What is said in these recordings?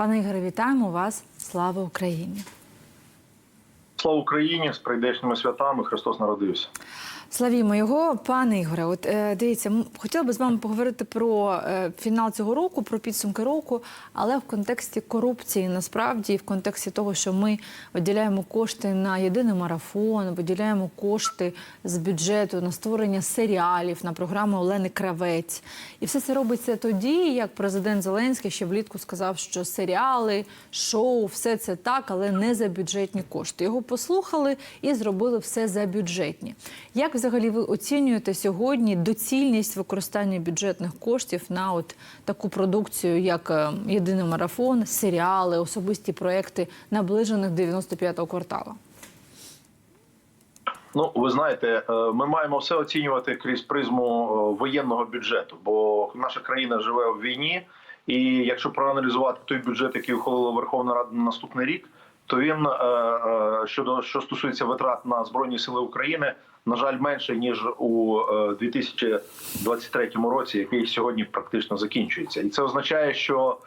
Пане Ігоре, вітаємо вас. Слава Україні! Слава Україні з прийдешніми святами Христос народився. Славімо його, пане Ігоре. От е, дивіться, хотіла би з вами поговорити про е, фінал цього року, про підсумки року, але в контексті корупції насправді, в контексті того, що ми виділяємо кошти на єдиний марафон, виділяємо кошти з бюджету на створення серіалів, на програму Олени Кравець. І все це робиться тоді, як президент Зеленський ще влітку сказав, що серіали, шоу, все це так, але не за бюджетні кошти. Його послухали і зробили все за бюджетні. Як взагалі ви оцінюєте сьогодні доцільність використання бюджетних коштів на от таку продукцію, як е, єдиний марафон, серіали, особисті проекти наближених 95-го кварталу? Ну, ви знаєте, е, ми маємо все оцінювати крізь призму е, воєнного бюджету, бо наша країна живе в війні. І якщо проаналізувати той бюджет, який ухвалила Верховна Рада на наступний рік, то він е, е, щодо що стосується витрат на збройні сили України, на жаль, менше ніж у е, 2023 році, який сьогодні практично закінчується, і це означає, що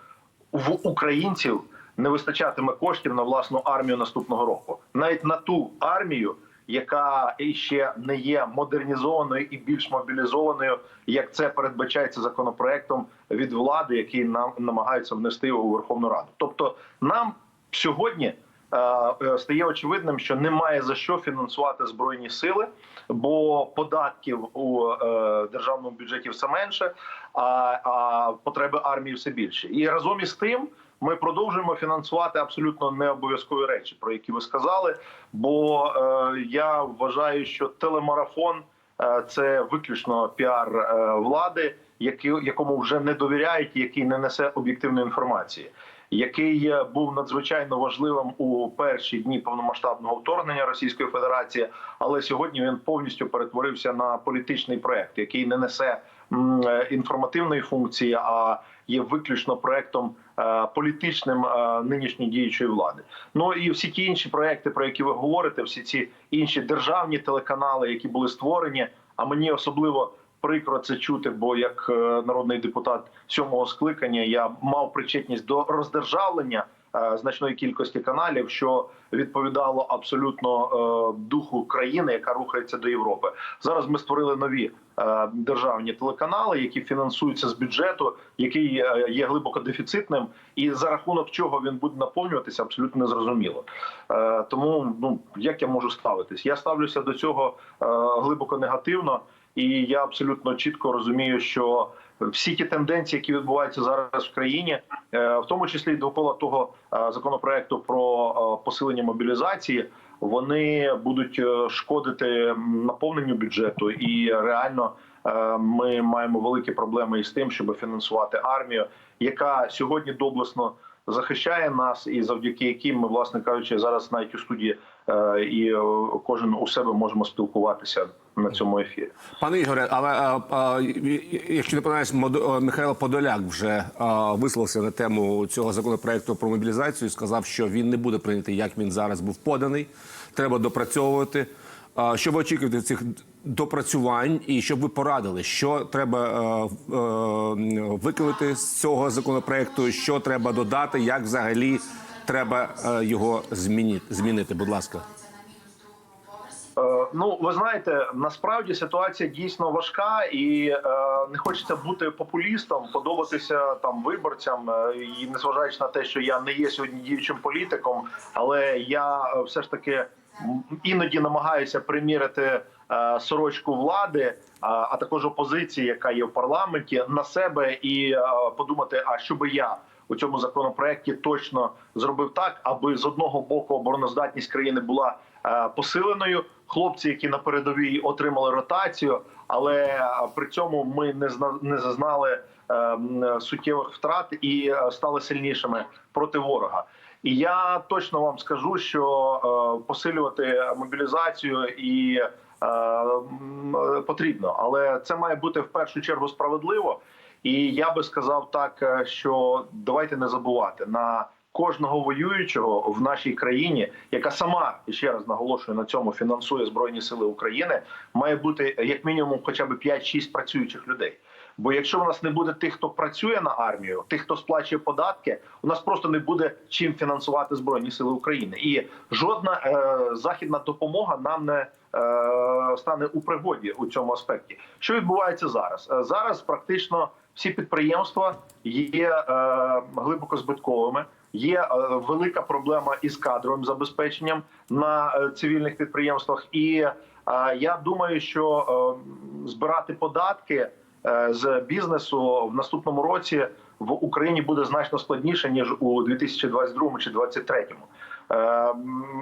в українців не вистачатиме коштів на власну армію наступного року, навіть на ту армію, яка ще не є модернізованою і більш мобілізованою, як це передбачається законопроектом від влади, який нам намагаються внести у Верховну Раду. Тобто, нам сьогодні е, е, стає очевидним, що немає за що фінансувати збройні сили, бо податків у е, державному бюджеті все менше, а, потреби армії все більше. І разом із тим. Ми продовжуємо фінансувати абсолютно необов'язкові речі, про які ви сказали. Бо е, я вважаю, що телемарафон е, це виключно піар е, влади, який, якому вже не довіряють, який не несе об'єктивної інформації, який е, був надзвичайно важливим у перші дні повномасштабного вторгнення Російської Федерації, але сьогодні він повністю перетворився на політичний проект, який не несе е, інформативної функції, а є виключно проектом е, політичним нинішньої діючої влади. Ну і всі ті інші проекти, про які ви говорите, всі ці інші державні телеканали, які були створені. А мені особливо прикро це чути, бо як е, народний депутат сьомого скликання я мав причетність до роздержавлення е, значної кількості каналів, що відповідало абсолютно е, духу країни, яка рухається до Європи. Зараз ми створили нові державні телеканали, які фінансуються з бюджету, який є глибоко дефіцитним, і за рахунок чого він буде наповнюватися, абсолютно незрозуміло. Е, Тому ну як я можу ставитись? Я ставлюся до цього глибоко негативно, і я абсолютно чітко розумію, що всі ті тенденції, які відбуваються зараз в країні, е, в тому числі довкола того е, законопроекту про е, посилення мобілізації, вони будуть шкодити наповненню бюджету, і реально ми маємо великі проблеми із тим, щоб фінансувати армію, яка сьогодні доблесно захищає нас, і завдяки яким ми, власне кажучи, зараз навіть у студії і е, кожен у себе можемо спілкуватися на цьому ефірі. Пане Ігоре, але а, а, якщо не помиляюсь, Михайло Подоляк вже а, висловився на тему цього законопроекту про мобілізацію. і Сказав, що він не буде прийнятий, як він зараз був поданий. Треба допрацьовувати. А, Що ви очікуєте цих допрацювань, і щоб ви порадили, що треба е, е, викинути з цього законопроекту, що треба додати, як взагалі треба е, його змінити, будь ласка. Е, Ну, ви знаєте, насправді ситуація дійсно важка, і е, не хочеться бути популістом, подобатися там виборцям. е, І незважаючи на те, що я не є сьогодні діючим політиком, але я все ж таки іноді намагаюся примірити е, сорочку влади, а, а також опозиції, яка є в парламенті, на себе і е, подумати, а що би я у цьому законопроекті точно зробив так, аби з одного боку обороноздатність країни була е, посиленою. Хлопці, які на передовій отримали ротацію, але е, при цьому ми не не зазнали е, суттєвих втрат і стали сильнішими проти ворога. І я точно вам скажу, що посилювати мобілізацію і потрібно, але це має бути в першу чергу справедливо. І я би сказав так, е, що давайте не забувати на кожного воюючого в нашій країні, яка сама ще раз наголошую на цьому, фінансує збройні сили України, має бути як мінімум, хоча б 5-6 працюючих людей. Бо якщо в нас не буде тих, хто працює на армію, тих, хто сплачує податки, у нас просто не буде чим фінансувати збройні сили України, і жодна е, західна допомога нам не е, стане у пригоді у цьому аспекті. Що відбувається зараз? Е, Зараз практично всі підприємства є е, глибоко збитковими. Є е, велика проблема із кадровим забезпеченням на е, цивільних підприємствах, і е, я думаю, що збирати податки з бізнесу в наступному році в Україні буде значно складніше ніж у 2022 чи 2023. Е,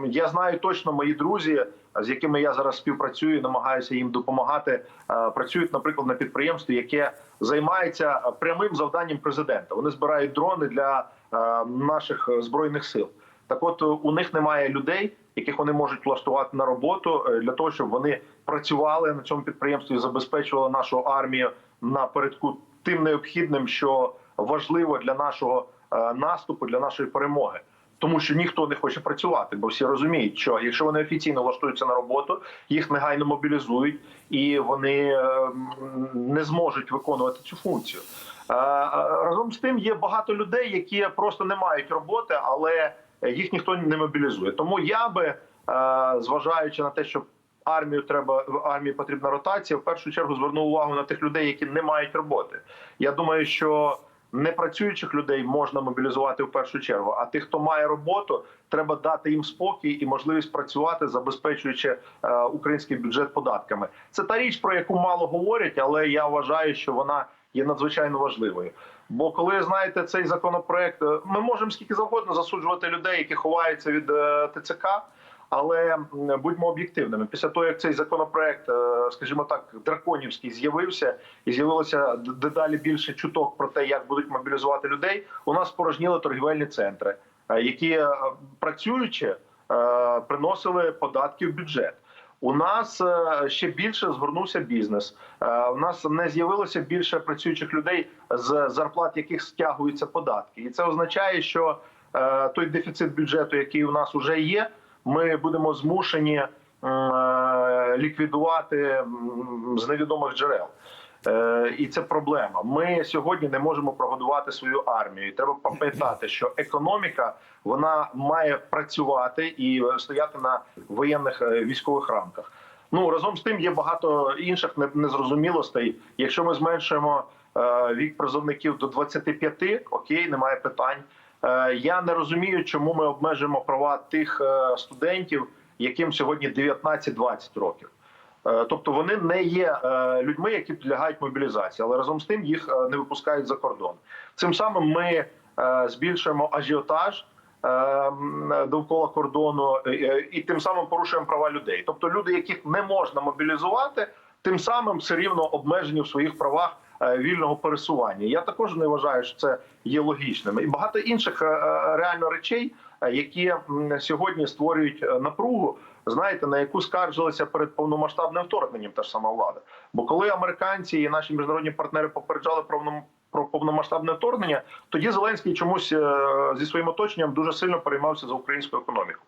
Я знаю точно мої друзі, з якими я зараз співпрацюю, намагаюся їм допомагати. е, Працюють, наприклад, на підприємстві, яке займається прямим завданням президента. Вони збирають дрони для е, наших збройних сил. Так, от у них немає людей, яких вони можуть влаштувати на роботу е, для того, щоб вони працювали на цьому підприємстві, забезпечували нашу армію напередку тим необхідним, що важливо для нашого е, наступу, для нашої перемоги. Тому що ніхто не хоче працювати, бо всі розуміють, що якщо вони офіційно влаштуються на роботу, їх негайно мобілізують і вони е, не зможуть виконувати цю функцію. Е, Разом з тим є багато людей, які просто не мають роботи, але їх ніхто не мобілізує. Тому я би, зважаючи на те, що армію треба в армії потрібна ротація, в першу чергу звернув увагу на тих людей, які не мають роботи. Я думаю, що непрацюючих людей можна мобілізувати в першу чергу. А тих, хто має роботу, треба дати їм спокій і можливість працювати, забезпечуючи е, український бюджет податками. Це та річ, про яку мало говорять, але я вважаю, що вона є надзвичайно важливою. Бо коли знаєте цей законопроект, е, ми можемо скільки завгодно засуджувати людей, які ховаються від е, ТЦК. Але будьмо об'єктивними. Після того, як цей законопроект, е, скажімо так, драконівський з'явився, і з'явилося дедалі більше чуток про те, як будуть мобілізувати людей. У нас порожніли торгівельні центри, е, які е, працюючи приносили податки в бюджет. У нас ще більше згорнувся бізнес. У нас не з'явилося більше працюючих людей, з зарплат яких стягуються податки, і це означає, що той дефіцит бюджету, який у нас вже є, ми будемо змушені е, ліквідувати з невідомих джерел. Е, І це проблема. Ми сьогодні не можемо прогодувати свою армію. І треба пам'ятати, що економіка вона має працювати і стояти на воєнних е, військових рамках. Ну разом з тим є багато інших незрозумілостей. Якщо ми зменшуємо вік призовників до 25, окей, немає питань. Е, Я не розумію, чому ми обмежуємо права тих е, студентів, яким сьогодні 19-20 років. Е, Тобто вони не є людьми, які підлягають мобілізації, але разом з тим їх не випускають за кордон. Цим самим ми збільшуємо ажіотаж довкола кордону і тим самим порушуємо права людей. Тобто люди, яких не можна мобілізувати, тим самим все рівно обмежені в своїх правах вільного пересування. Я також не вважаю, що це є логічним. І багато інших е, е, реально речей, е, які сьогодні створюють е, напругу. Знаєте, на яку скаржилися перед повномасштабним вторгненням та ж сама влада. Бо коли американці і наші міжнародні партнери попереджали про повномасштабне вторгнення, тоді Зеленський чомусь е, зі своїм оточенням дуже сильно переймався за українську економіку.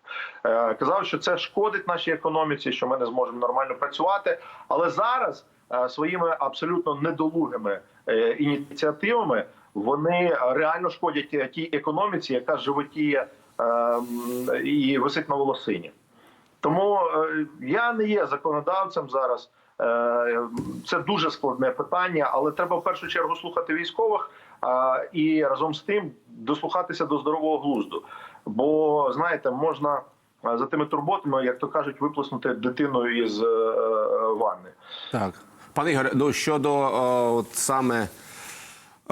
Е, Казав, що це шкодить нашій економіці, що ми не зможемо нормально працювати. Але зараз е, своїми абсолютно недолугими е, ініціативами вони реально шкодять е, тій економіці, яка животіє е, і висить на волосині. Тому е, я не є законодавцем зараз. Е, Це дуже складне питання, але треба в першу чергу слухати військових і разом з тим дослухатися до здорового глузду. Бо знаєте, можна е, за тими турботами, як то кажуть, виплеснути дитину із е, е, ванни. Так, пане Ігоре, ну щодо о, от саме.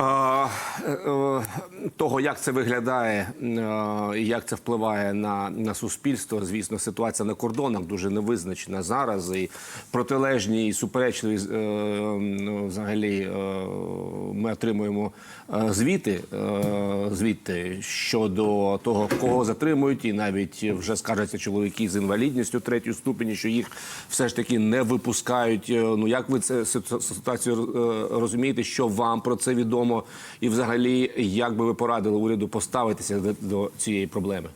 Е, е, Того, як це виглядає, е, і як це впливає на, на суспільство, звісно, ситуація на кордонах дуже невизначена зараз. І протилежні і суперечливі ну, взагалі ми отримуємо звіти звідти щодо того, кого затримують, і навіть вже скаржаться чоловіки з інвалідністю третьої ступені, що їх все ж таки не випускають. Ну як ви це ситуацію розумієте? Що вам про це відомо, і взагалі як би ви порадили уряду поставитися до, до цієї проблеми?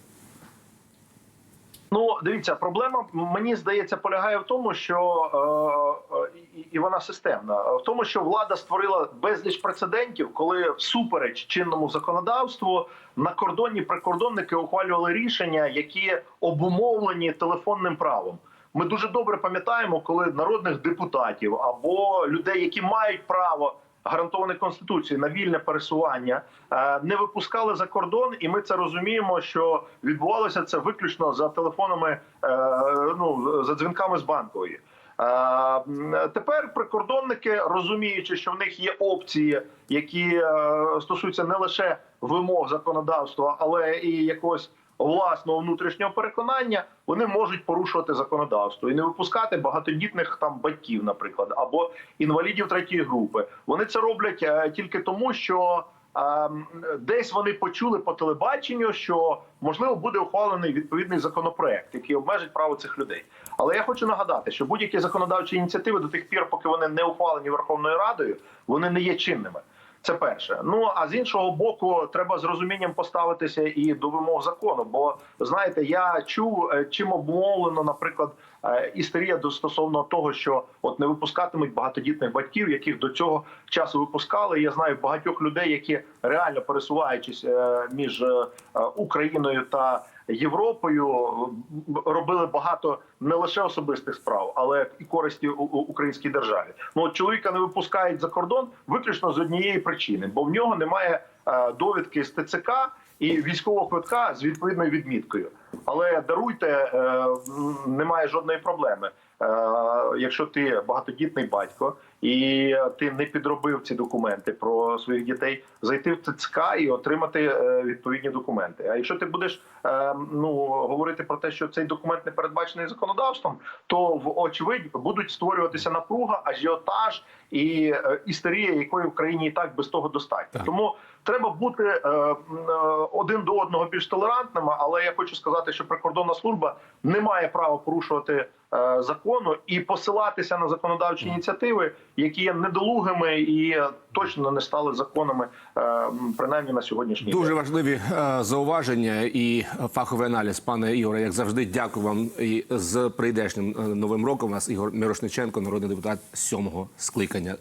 Ну дивіться, проблема мені здається полягає в тому, що е, е, і вона системна. В тому, що влада створила безліч прецедентів, коли всупереч чинному законодавству на кордоні прикордонники ухвалювали рішення, які обумовлені телефонним правом. Ми дуже добре пам'ятаємо, коли народних депутатів або людей, які мають право гарантоване конституцією на вільне пересування, е, не випускали за кордон, і ми це розуміємо, що відбувалося це виключно за телефонами, е, ну за дзвінками з банкової. Е, Тепер прикордонники, розуміючи, що в них є опції, які стосуються не лише вимог законодавства, але і якогось власного внутрішнього переконання, вони можуть порушувати законодавство і не випускати багатодітних там батьків, наприклад, або інвалідів третьої групи. Вони це роблять е, тільки тому, що е, десь вони почули по телебаченню, що можливо буде ухвалений відповідний законопроект, який обмежить право цих людей. Але я хочу нагадати, що будь-які законодавчі ініціативи до тих пір, поки вони не ухвалені Верховною Радою, вони не є чинними. Це перше. Ну а з іншого боку, треба з розумінням поставитися і до вимог закону. Бо знаєте, я чув, е, чим обумовлено, наприклад, е, істерія до стосовно того, що от не випускатимуть багатодітних батьків, яких до цього часу випускали. Я знаю багатьох людей, які реально пересуваючись е, між Україною та Європою, робили багато не лише особистих справ, але і користі українській державі. Ну от чоловіка не випускають за кордон виключно з однієї причини, бо в нього немає е, довідки з ТЦК і військового квитка з відповідною відміткою. Але даруйте, е, немає жодної проблеми. Е, Якщо ти багатодітний батько і ти не підробив ці документи про своїх дітей, зайти в ТЦК і отримати е, відповідні документи. А якщо ти будеш е, ну говорити про те, що цей документ не передбачений законодавством, то в очевидь будуть створюватися напруга, ажіотаж і істерія, якої в країні і так без того достатньо. Тому треба бути е, е, один до одного більш толерантними. Але я хочу сказати, що прикордонна служба не має права порушувати е, закону і посилатися на законодавчі ініціативи, які є недолугими і точно не стали законами, е, принаймні на сьогоднішній Дуже день. важливі е, зауваження і фаховий аналіз, пане Ігоре. Як завжди, дякую вам і з прийдешнім новим роком. У нас Ігор Мірошниченко, народний депутат сьомого скликання.